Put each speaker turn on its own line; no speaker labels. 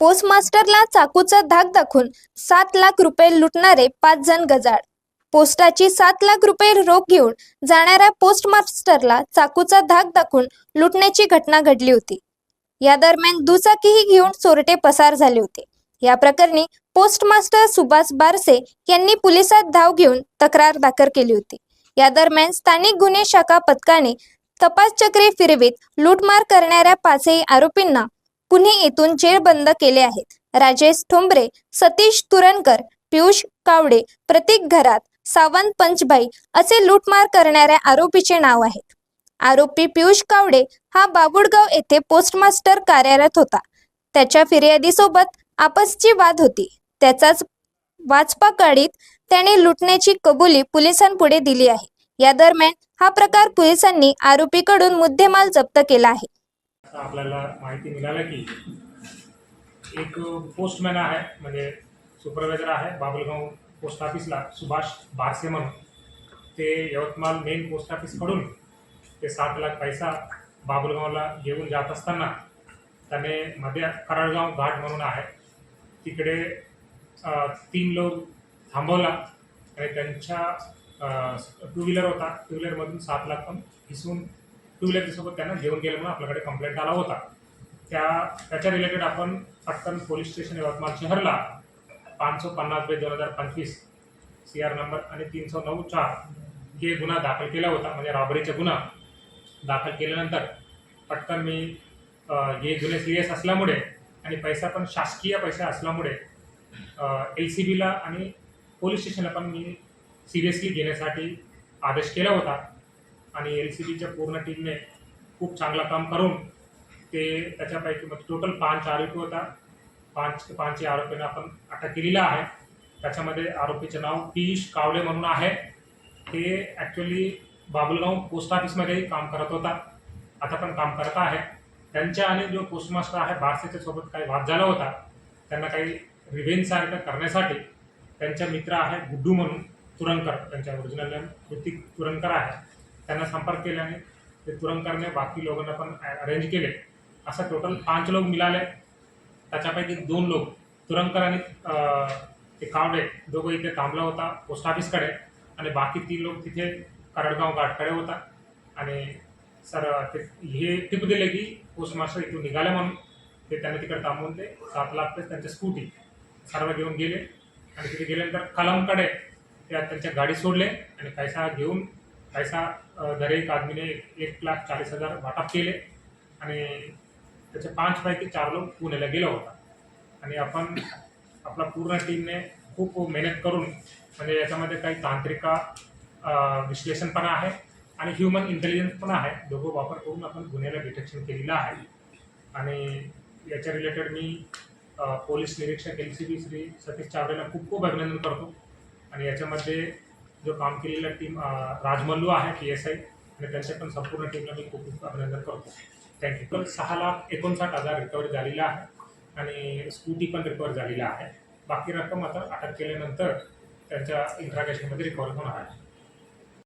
पोस्टमास्टरला चाकूचा धाक दाखवून सात लाख रुपये लुटणारे पाच जण गजाड पोस्टाची सात लाख रुपये रोख घेऊन जाणाऱ्या पोस्टमास्टरला चाकूचा धाक दाखवून लुटण्याची घटना घडली होती. या दरम्यान दुचाकीही घेऊन चोरटे पसार झाले होते. या प्रकरणी पोस्टमास्टर सुभाष बारसे यांनी पोलिसात धाव घेऊन तक्रार दाखल केली होती. या दरम्यान स्थानिक गुन्हे शाखा पथकाने तपास चक्रे फिरवीत लूटमार करणाऱ्या पाचही आरोपींना पुणे येथून जेरबंद केले आहेत. राजेश ठोंबरे सतीश तुरणकर पियुष कावडे प्रतीक घरात सावंत पंचभाई असे लूटमार करणाऱ्या आरोपीचे नाव आहेत. आरोपी पियुष कावडे हा बाबुडगाव येथे पोस्टमास्टर कार्यरत होता. त्याच्या फिर्यादीसोबत आपसची वाद होती. त्याचाच वाचपा काढीत त्याने लुटण्याची कबुली पोलिसांपुढे दिली आहे. या दरम्यान हा प्रकार पोलिसांनी आरोपीकडून मुद्देमाल जप्त केला आहे.
आता आपल्याला माहिती मिळालं की एक पोस्टमॅन आहे म्हणजे सुपरवायझर आहे बाबुलगाव पोस्ट ऑफिसला सुभाष बारसे म्हणून. ते यवतमाळ मेन पोस्ट ऑफिसकडून ते सात लाख पैसा बाबुलगावला घेऊन जात असताना त्याने मध्ये कराडगाव घाट म्हणून आहे तिकडे तीन लोक थांबवला आणि त्यांच्या टू व्हीलर होता. टू व्हीलरमधून सात लाख पण हिसवून टू व्हीलरसोबत त्यांना घेऊन गेलं म्हणून आपल्याकडे कंप्लेंट आला होता. त्या त्याच्या रिलेटेड आपण पटकन पोलीस स्टेशन यवतमाळ शहरला पाचशे पन्नास बे दोन हजार पंचवीस सी आर नंबर आणि तीन सौ नऊ चार हे गुन्हा दाखल केला होता. म्हणजे रॉबरीचा गुन्हा दाखल केल्यानंतर पटकन मी हे गुन्हे सिरियस असल्यामुळे आणि पैसा पण शासकीय पैसा असल्यामुळे एल सी बीला आणि पोलीस स्टेशनला पण मी सिरियसली घेण्यासाठी आदेश केला होता. आणि एल सी बीच्या पूर्ण टीमने खूप चांगलं काम करून ते त्याच्यापैकी मग टोटल पाच आरोपी होता. पाच पाचही आरोपींना आपण अटक केलेला आहे. त्याच्यामध्ये आरोपीचे नाव पियुष कावले म्हणून आहे. ते ॲक्च्युली बाबुलगाव पोस्ट ऑफिसमध्येही काम करत होता. आता पण काम करत आहे. त्यांच्या आणि जो पोस्टमास्टर आहे बारसेच्या सोबत काही वाद झाला होता. त्यांना काही रिव्हेंजसारखं करण्यासाठी त्यांचा मित्र आहे गुड्डू म्हणून तुरंकर. त्यांच्या ओरिजिनल नेम कृतिक तुरंकर आहे. त्यांना संपर्क केल्याने ते तुरंकरने बाकी लोकांना पण अरेंज केले. असं टोटल पाच लोक मिळाले. त्याच्यापैकी दोन लोक तुरंकर आणि ते कावडे दोघं इथे थांबला होता पोस्ट ऑफिसकडे आणि बाकी तीन लोक तिथे करडगाव घाटकडे होता. आणि सर ते हे टिप दिले की पोस्ट मास्टर इथून निघाले म्हणून. ते त्यांना तिकडे थांबून ते सात लाख ते त्यांच्या स्कूटी सर्व घेऊन गेले. आणि तिथे गेल्यानंतर कलमकडे त्या त्यांच्या गाडी सोडले आणि पैसा घेऊन पैसा दरेक दर एक आदमीने एक लाख चाळीस हजार वाटप केले आणि त्याचे पाचपैकी चार लोक पुण्याला गेला होता. आणि आपण आपला पूर्ण टीमने खूप मेहनत करून म्हणजे याच्यामध्ये काही तांत्रिका विश्लेषण पण आहे आणि ह्युमन इंटेलिजन्स पण आहे. दोघं वापर करून आपण गुन्ह्याला डिटेक्शन केलेलं आहे. आणि याच्या रिलेटेड मी पोलीस निरीक्षक L C B Shri Satish चावडेला खूप खूप अभिनंदन करतो. आणि याच्यामध्ये जो काम केलेला टीम राजमल्लू आहे टी एस आय आणि त्यांच्या पण संपूर्ण टीमला मी खूप खूप अभिनंदन करतो. थँक्यू तर सहा लाख एकोणसाठ हजार रिकवर झालेला आहे आणि स्कूटी पण रिकवर झालेला आहे. बाकी रक्कम आता अटक केल्यानंतर त्यांच्या इंट्रागेशनमध्ये रिकवर होणार आहे.